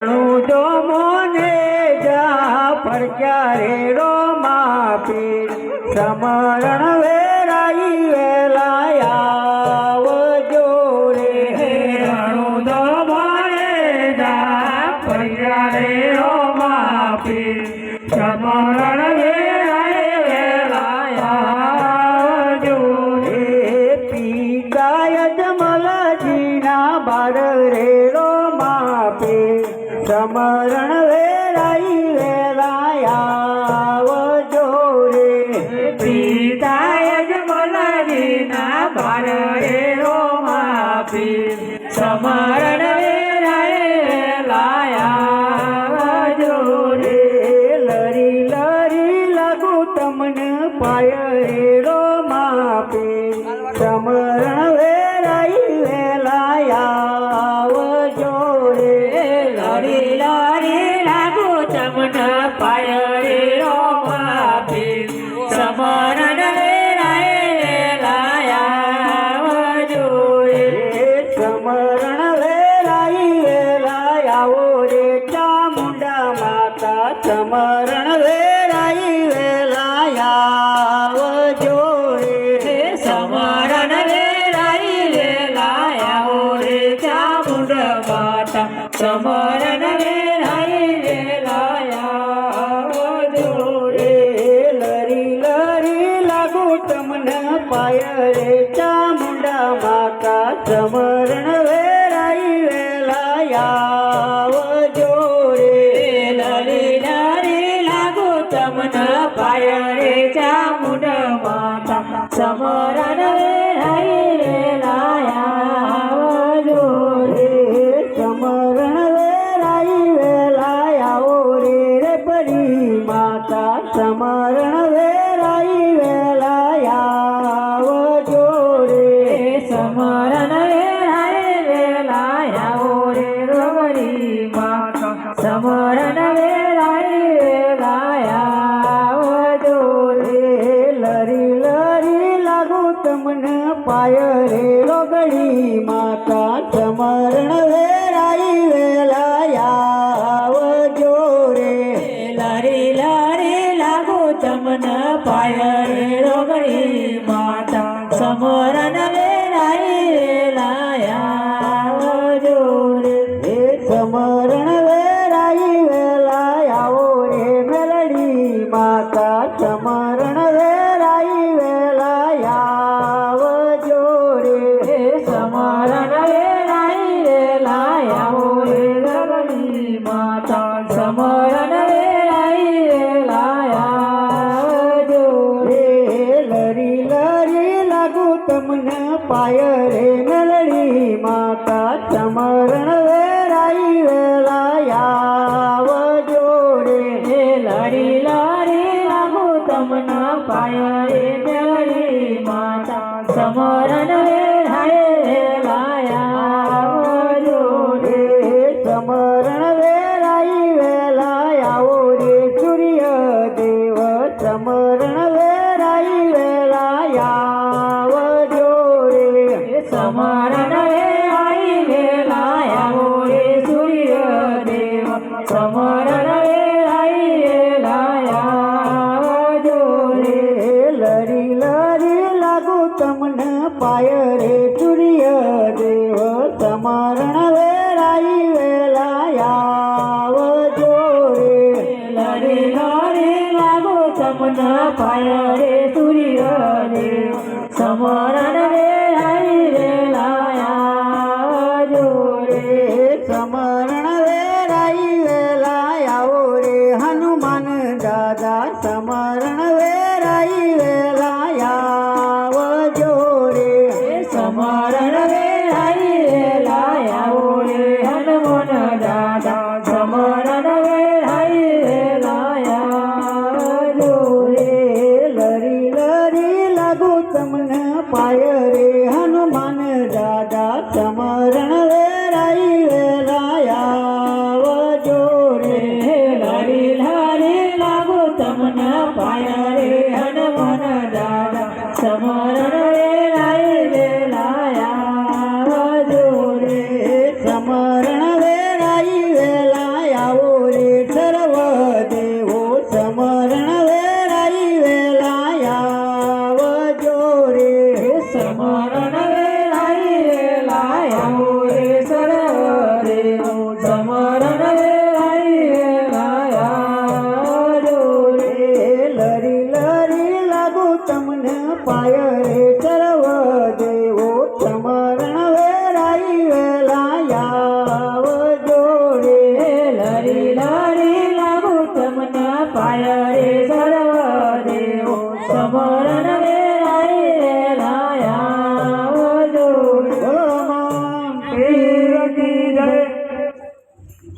તો મને જા પર ક્યારે રો માપી સમરણ વેરાઈ સમરણ વેરાઈ વેલાયા જોડે પિતાય જ રે બારડેરો માપી સમરણ વેરાય જો રે લરી લરી લાગુ તમને પાય રેડો માપે સમરણ સમરણ વેલાઈ વેલાયાવ જોડે સમરણ વેરાઈ વેલાયા રે ચામુંડ માતા. સમરણ વેરાઈ વેલાયા જોડે લરી લરી લાગુ તમને પાય રે ચામુંડા માતા. સમરણ વેરાઈ વેલાયાવ સમરણ વેરાય વેલાયા રે રોગરી માતા સમરણ વેરાય વેલાયા જોડે લરી લરી લાગુ તમને પાય રે લોગડી માતા સમરણ વેલાઈ વેલાયાવ જોડે લરી લરી લાગુ તમન પાય રે રોગરી માતા સમરણ તમને સમરણ વેલાઈ વેલાયાવ જોડે લરે લરે લાગો તમન પાય રે સૂર્ય રે સમરણ રે હરિ રે સમરણ વેરાઈ વેલાયાઓ રે હનુમાન દાદા સમરણ વેરાઈ વેલાયાવ Samara. Somewhere.